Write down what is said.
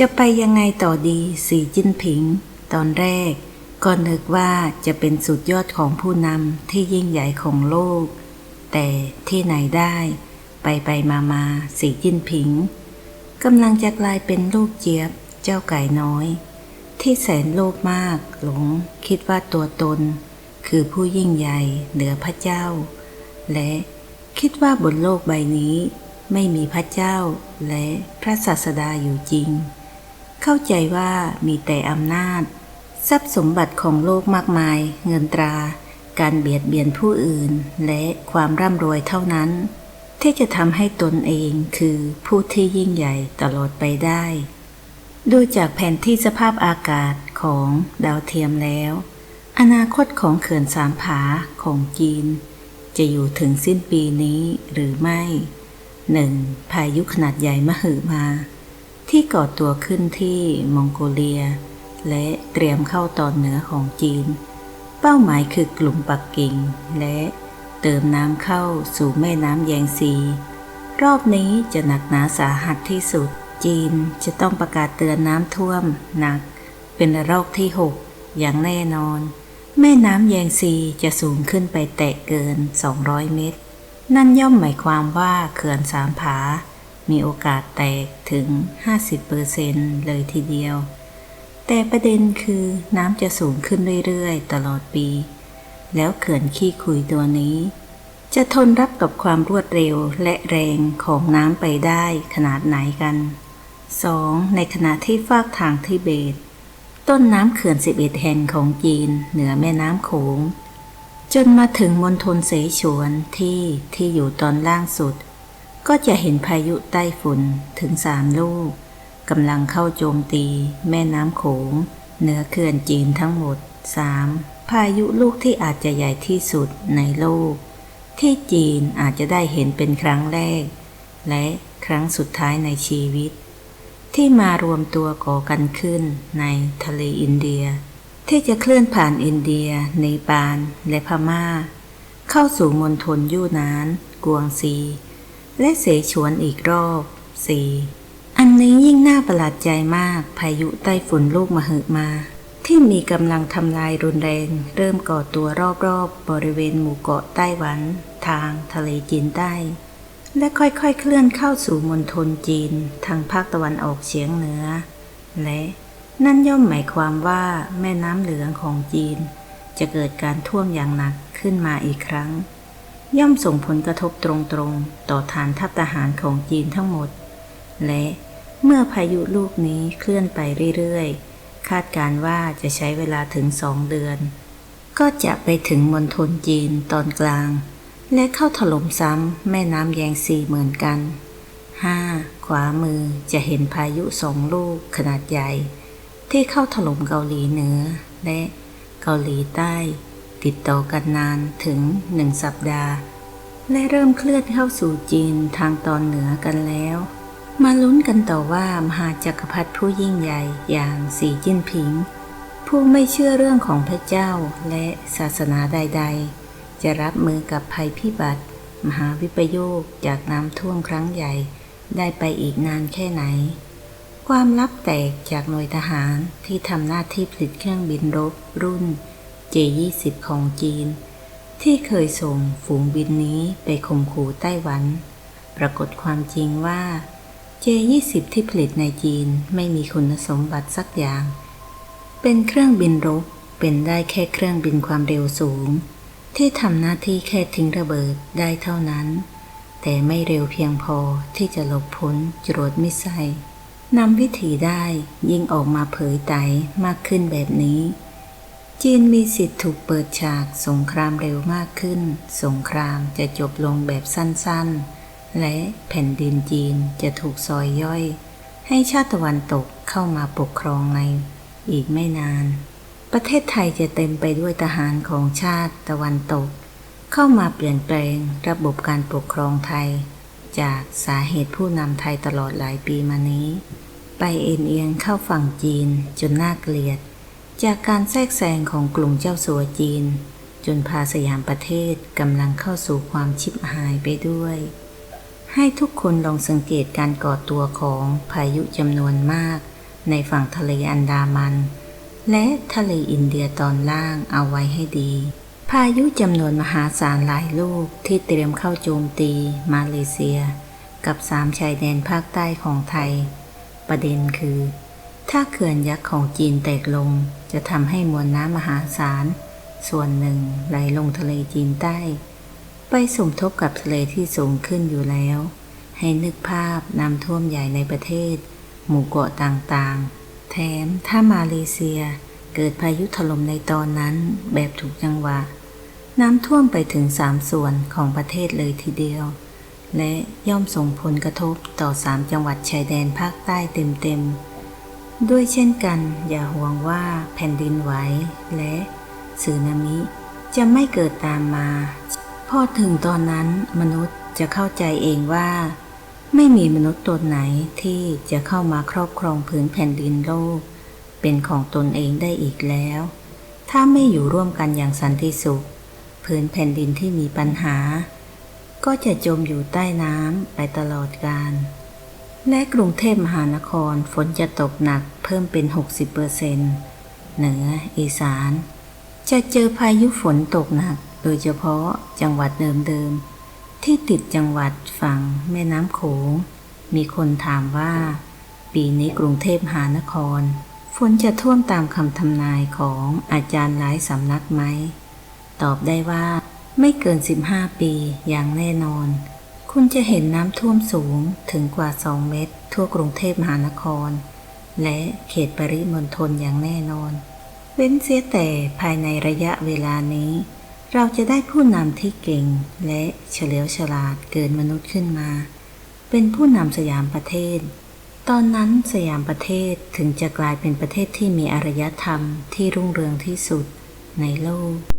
จะไปยังไงต่อดีสีจิ้นผิง ตอนแรก ก็นึกว่าจะเป็นสุดยอดของผู้นำที่ยิ่งใหญ่ของโลก แต่ที่ไหนได้ ไปไปมามาสีจิ้นผิงกำลังจะกลายเป็นลูกเจี๊ยบเจ้าไก่น้อย ที่แสนโลภมากหลงคิดว่าตัวตน คือผู้ยิ่งใหญ่เหนือพระเจ้า และคิดว่าบนโลกใบนี้ ไม่มีพระเจ้าและพระศาสดาอยู่จริง เข้าใจว่ามีแต่อำนาจ ทรัพย์สมบัติของโลกมากมาย เงินตรา การเบียดเบียนผู้อื่น และความร่ำรวยเท่านั้น ที่จะทำให้ตนเองคือผู้ที่ยิ่งใหญ่ตลอดไปได้ ดูจากแผนที่สภาพอากาศของดาวเทียมแล้ว อนาคตของเขื่อนสามผาของจีน จะอยู่ถึงสิ้นปีนี้หรือไม่หนึ่งพายุขนาดใหญ่มหึมา ที่ก่อตัวขึ้นที่มองโกเลีย และเตรียมเข้าตอนเหนือของจีน เป้าหมายคือกลุ่มปักกิ่ง และเติมน้ำเข้าสู่แม่น้ำแยงซี รอบนี้จะหนักหนาสาหัสที่สุด จีนจะต้องประกาศเตือนน้ำท่วมหนัก เป็นระลอกที่ 6 อย่างแน่นอน แม่น้ำแยงซีจะสูงขึ้นไปแตะเกิน 200 เมตร นั่นย่อมหมายความว่าเขื่อนสามผา มีโอกาสแตกถึง 50%เลยทีเดียว แต่ประเด็นคือน้ำจะสูงขึ้นเรื่อยๆ ตลอดปี แล้วเขื่อนขี้คุยตัวนี้ จะทนรับกับความรวดเร็วและแรงของน้ำไปได้ขนาดไหนกัน 2. ในขณะที่ฟากทางทิเบต ต้นน้ำเขื่อน 11 แห่งของจีน เหนือแม่น้ำโขงจนมาถึงมณฑลเสฉวนที่ที่อยู่ตอนล่างสุด ก็จะเห็นพายุใต้ฝุ่นถึงสามลูกกำลังเข้าโจมตี แม่น้ำโขงเหนือเขื่อนจีนทั้งหมด 3. พายุลูกที่อาจจะใหญ่ที่สุดในโลก ที่จีนอาจจะได้เห็นเป็นครั้งแรก และครั้งสุดท้ายในชีวิต ที่มารวมตัวก่อกันขึ้นในทะเลอินเดีย ที่จะเคลื่อนผ่านอินเดีย เนปาลและพม่า เข้าสู่มณฑลยู่นาน กวงซี และเสฉวนอีกรอบ 4. อันนี้ยิ่งน่าประหลาดใจมากพายุใต้ฝุ่นลูกมหึมา ที่มีกำลังทำลายรุนแรง เริ่มก่อตัวรอบๆบบริเวณหมู่เกาะไต้หวัน ทางทะเลจีนใต้ และค่อยๆเคลื่อนเข้าสู่มณฑลจีน ทางภาคตะวันออกเฉียงเหนือ และนั่นย่อมหมายความว่าแม่น้ำเหลืองของจีน จะเกิดการท่วมอย่างหนักขึ้นมาอีกครั้ง ย่อมส่งผลกระทบตรงๆ ต่อฐานทัพทหารของจีนทั้งหมด และเมื่อพายุลูกนี้เคลื่อนไปเรื่อยๆ คาดการว่าจะใช้เวลาถึงสองเดือน ก็จะไปถึงมณฑลจีนตอนกลาง และเข้าถล่มซ้ำแม่น้ำแยงซีเหมือนกัน 5. ขวามือจะเห็นพายุสองลูกขนาดใหญ่ ที่เข้าถล่มเกาหลีเหนือ และเกาหลีใต้ ติดต่อกันนานถึงหนึ่งสัปดาห์ และเริ่มเคลื่อนเข้าสู่จีนทางตอนเหนือกันแล้ว มาลุ้นกันต่อว่ามหาจักรพรรดิผู้ยิ่งใหญ่อย่างสีจิ้นผิง ผู้ไม่เชื่อเรื่องของพระเจ้าและศาสนาใด ๆ จะรับมือกับภัยพิบัติ มหาวิปโยคจากน้ำท่วมครั้งใหญ่ ได้ไปอีกนานแค่ไหนความลับแตกจากหน่วยทหารที่ทำหน้าที่ผลิตเครื่องบินรบรุ่น J-20 ของจีน ที่เคยส่งฝูงบินนี้ไปข่มขู่ไต้หวัน ปรากฏความจริงว่า J-20 ที่ผลิตในจีนไม่มีคุณสมบัติสักอย่าง เป็นเครื่องบินรบ เป็นได้แค่เครื่องบินความเร็วสูง ที่ทำหน้าที่แค่ทิ้งระเบิดได้เท่านั้น แต่ไม่เร็วเพียงพอที่จะหลบพ้นจรวดมิสไซล์นำวิธีได้ยิ่งออกมาเผยไตมากขึ้นแบบนี้ จีนมีสิทธิ์ถูกเปิดฉากสงครามเร็วมากขึ้น สงครามจะจบลงแบบสั้นๆ และแผ่นดินจีนจะถูกซอยย่อย ให้ชาติตะวันตกเข้ามาปกครองในอีกไม่นาน ประเทศไทยจะเต็มไปด้วยทหารของชาติตะวันตก เข้ามาเปลี่ยนแปลงระบบการปกครองไทย จากสาเหตุผู้นำไทยตลอดหลายปีมานี้ ไปเอ็นเอียงเข้าฝั่งจีนจนน่าเกลียด จากการแทรกแซงของกลุ่มเจ้าสัวจีน จนพาสยามประเทศกำลังเข้าสู่ความชิบหายไปด้วย ให้ทุกคนลองสังเกตการก่อตัวของพายุจำนวนมาก ในฝั่งทะเลอันดามัน และทะเลอินเดียตอนล่างเอาไว้ให้ดี พายุจำนวนมหาศาลหลายลูกที่เตรียมเข้าโจมตีมาเลเซีย กับสามชายแดนภาคใต้ของไทย ประเด็นคือ ถ้าเขื่อนยักษ์ของจีนแตกลง จะทำให้มวลน้ำมหาศาล ส่วนหนึ่งไหลลงทะเลจีนใต้ ไปสมทบกับทะเลที่สูงขึ้นอยู่แล้ว ให้นึกภาพน้ำท่วมใหญ่ในประเทศ หมู่เกาะต่างๆ แถมถ้ามาเลเซียเกิดพายุถล่มในตอนนั้นแบบถูกจังหวะ น้ำท่วมไปถึงสามส่วนของประเทศเลยทีเดียว และย่อมส่งผลกระทบต่อสามจังหวัดชายแดนภาคใต้เต็มๆ ด้วยเช่นกันอย่าห่วงว่าแผ่นดินไหวและสึนามิจะไม่เกิดตามมา พอถึงตอนนั้นมนุษย์จะเข้าใจเองว่า ไม่มีมนุษย์ตนไหนที่จะเข้ามาครอบครองพื้นแผ่นดินโลก เป็นของตนเองได้อีกแล้ว ถ้าไม่อยู่ร่วมกันอย่างสันติสุขพื้นแผ่นดินที่มีปัญหา ก็จะจมอยู่ใต้น้ำไปตลอดกาล และกรุงเทพมหานครฝนจะตกหนักเพิ่มเป็น 60%เหนืออีสาน จะเจอพายุฝนตกหนัก โดยเฉพาะจังหวัดเดิมๆ ที่ติดจังหวัดฝั่งแม่น้ำโขง มีคนถามว่า ปีนี้กรุงเทพมหานคร ฝนจะท่วมตามคำทำนายของอาจารย์หลายสำนักไหม ตอบได้ว่าไม่เกิน 15 ปีอย่างแน่นอน คุณจะเห็นน้ำท่วมสูงถึงกว่า 2 เมตร ทั่วกรุงเทพมหานคร และเขตปริมณฑลอย่างแน่นอน เว้นเสียแต่ภายในระยะเวลานี้ เราจะได้ผู้นำที่เก่งและเฉลียวฉลาดเกินมนุษย์ขึ้นมา เป็นผู้นำสยามประเทศ ตอนนั้นสยามประเทศถึงจะกลายเป็นประเทศที่มีอารยธรรมที่รุ่งเรืองที่สุดในโลก